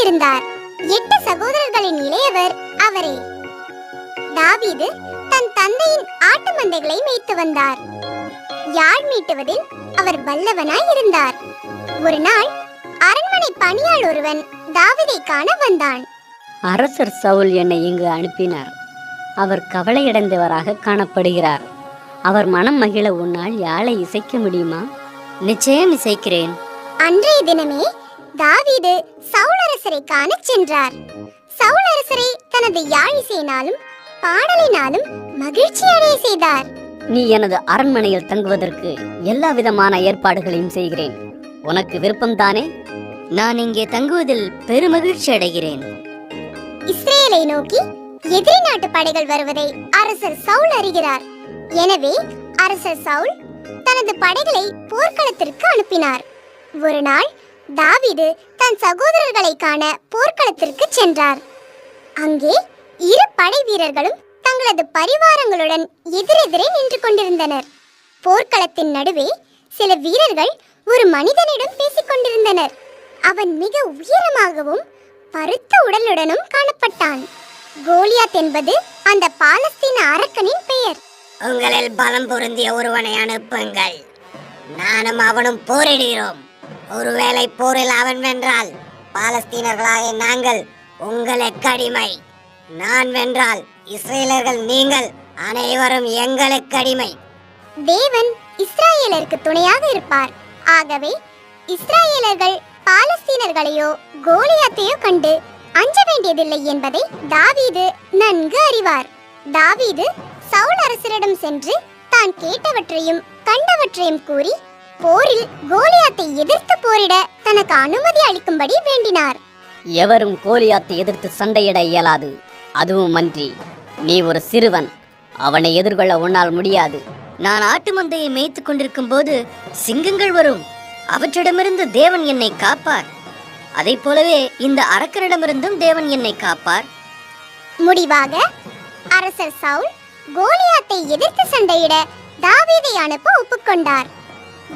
இருந்தார். எட்டு சகோதரர்களின் இளையவர் அவரே. தாவீது தன் தந்தையின் ஆட்டு மந்தைகளை மேய்த்து வந்தார். யாழ் மீட்டுவதில் அவர் வல்லவனாய் இருந்தார். ஒரு நாள் அரண்மனை பணியாள் ஒருவன் தாவீதை காண வந்தான். அரசர் சவுல் என்னை இங்கு அனுப்பினார். அவர் கவலையடைந்தவராக காணப்படுகிறார். அவர் மனம் மகிழ உன்னால் யாழை இசைக்க முடியுமா? நிச்சயம் இசைக்கிறேன். அன்றைய தினமே தாவீது சவுலரசரை காணச் சென்றார். சவுலரசரை தனது யாழிசையினாலும் பாடலினாலும் மகிழ்ச்சி அடைய செய்தார். நீ எனது அரண்மனையில் தங்குவதற்கு எல்லா விதமான ஏற்பாடுகளையும் செய்கிறேன். உனக்கு விருப்பம்தானே? நான் இங்கே தங்குவதில் பெருமகிழ்ச்சி அடைகிறேன். இஸ்ரேலை நோக்கி எதிரி நாட்டு படைகள் வருவதை அரசர் சவுல் அறிகிறார். எனவே அரசர் சவுல் தனது படைகளை போர்க்களத்திற்கு அனுப்பினார். ஒரு நாள் தாவீது தன் சகோதரர்களை காண போர்க்களத்திற்கு சென்றார். அங்கே இரு படை வீரர்களும் தங்களது பரிவாரங்களுடன் எதிரெதிரே நின்று கொண்டிருந்தனர். போர்க்களத்தின் நடுவே சில வீரர்கள் ஒரு மனிதனிடம் பேசிக் கொண்டிருந்தனர். அவன் மிக உயரமாகவும் பருத்த உடலுடனும் காணப்பட்டான். கோலியாத் என்பது அந்த பாலஸ்தீன அரக்கனின் பெயர். உங்களில் பலம் பொருந்திய ஒருவனை அனுப்புங்கள். நானும் அவனும் போரிடுகிறோம். ஒருவேளை போரில் அவன் வென்றால் பாலஸ்தீனர்களாக நாங்கள் உங்களுக்கு அடிமை நான் வென்றால் இஸ்ரேலர்கள் நீங்கள் அனைவரும் எங்களுக்கு அடிமை தேவன் இஸ்ராயலருக்கு துணையாக இருப்பார். ஆகவே இஸ்ராயலர்கள் பாலஸ்தீனர்களையோ கோலியாத்தையோ கண்டு அஞ்ச வேண்டியதில்லை என்பதை தாவீது நன்கு அறிவார். தாவீது சவுல் அரசரிடம் சென்று தான் கேட்டவற்றையும் கண்டவற்றையும் கூறி போரில் கோலியாத்தை எதிர்த்து போரிட தனக்கு அனுமதி அளிக்கும்படி வேண்டினார். எவரும் கோலியாத்தை எதிர்த்து சண்டையிட இயலாது. அதுவும் அன்றி நீ ஒரு சிறுவன். அவனை எதிர்கொள்ள உன்னால் முடியாது. நான் ஆட்டு மந்தையை மேய்த்து கொண்டிருக்கும் போது சிங்கங்கள் வரும். அவற்றிடமிருந்து தேவன் என்னை காப்பார். அதைப் போலவே இந்த அரக்கரிடமிருந்தும் தேவன் என்னை காப்பார். முடிவாக அரசர் சவுல் கோலியாத்தை எதிர்த்து சண்டையிட தாவீதை அனுப்ப ஒப்புக்கொண்டார்.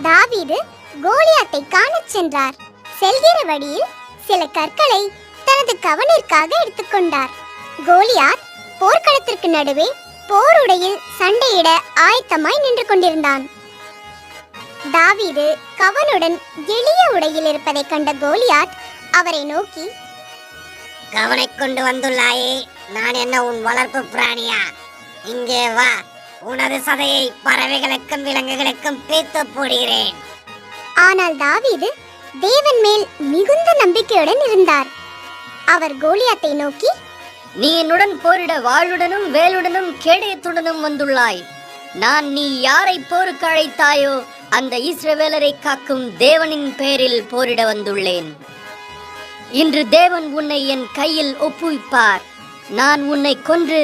தாவீது கோலியாத்தை காணச் சென்றார். செல்கிற வழியில் சில கற்களை தனது கவனிற்காக எடுத்துக்கொண்டார். கோலியாத் போர்க்களத்திற்கு நடுவே போருடையில் சண்டையிட ஆயத்தமாய் நின்று கொண்டிருந்தான். தாவீது கவனுடன் எளிய உடையில் இருப்பதைக் கண்ட கோலியாத் அவரை நோக்கி கவனை கொண்டு வந்துள்ளாயே நான் என்ன உன் வளர்ப்பு பிராணியா? இங்கே வா உனது சதையை பறவைகளுக்கும் விலங்குகளுக்கும் பீத்து போடுகிறேன். ஆனால் தாவீது தேவன் மேல் மிகுந்த நம்பிக்கையுடன் இருந்தார். அவர் கோலியாத்தை நோக்கி நீ என்னுடன் போரிட வாளுடனும் வேலுடனும் கேடயத்துடனும் வந்துள்ளாய். நான் நீ யாரை போருக்கு அழைத்தாயோ அந்த இஸ்ரவேலரை காக்கும் தேவனின் பெயரில் போரிட வந்துள்ளேன். இன்று தேவன் உன்னை என் கையில் ஒப்புவிப்பார். நான் உன்னை கொன்று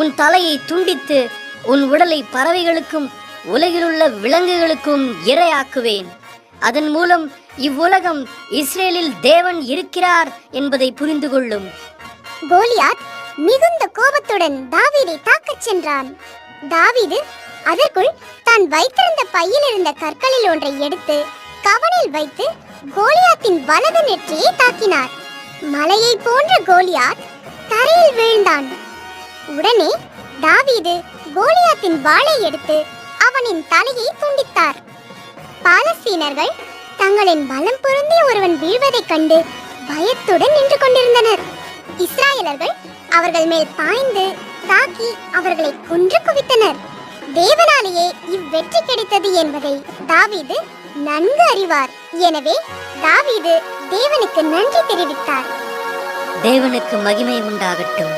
உன் தலையை துண்டித்து உன் உடலை பறவைகளுக்கும் உலகிலுள்ள விலங்குகளுக்கும் இரையாக்குவேன். அதன் மூலம் இவ்வுலகம் இஸ்ரேலில் தேவன் இருக்கிறார் என்பதை புரிந்து கொள்ளும் கோலியாத் மிகுந்த கோபத்துடன் தாவீதை தாக்கச் சென்றான். தாவீது அதற்குள் தான் வைத்திருந்த பையில் இருந்த கற்களில் ஒன்றை எடுத்து கவனில் வைத்து கோலியாத்தின் வலது நெற்றியை தாக்கினார். மலையை போன்ற கோலியாத் தரையில் வீழ்ந்தான். உடனே தாவீது கோலியாத்தின் வாளை எடுத்து அவனின் தலையை துண்டித்தார். பாலஸ்தீனர்கள் தங்களின் பலம் பொருந்தி ஒருவன் வீழ்வதைக் கண்டு பயத்துடன் நின்று கொண்டிருந்தனர். இஸ்ராயலர்கள் அவர்கள் மேல் பாய்ந்து தாக்கி அவர்களை கொன்று குவித்தனர். தேவனாலேயே இவ்வெற்றி கிடைத்தது என்பதை தாவீது நன்கு அறிவார். எனவே தாவீது தேவனுக்கு நன்றி தெரிவித்தார். தேவனுக்கு மகிமை உண்டாகட்டும்.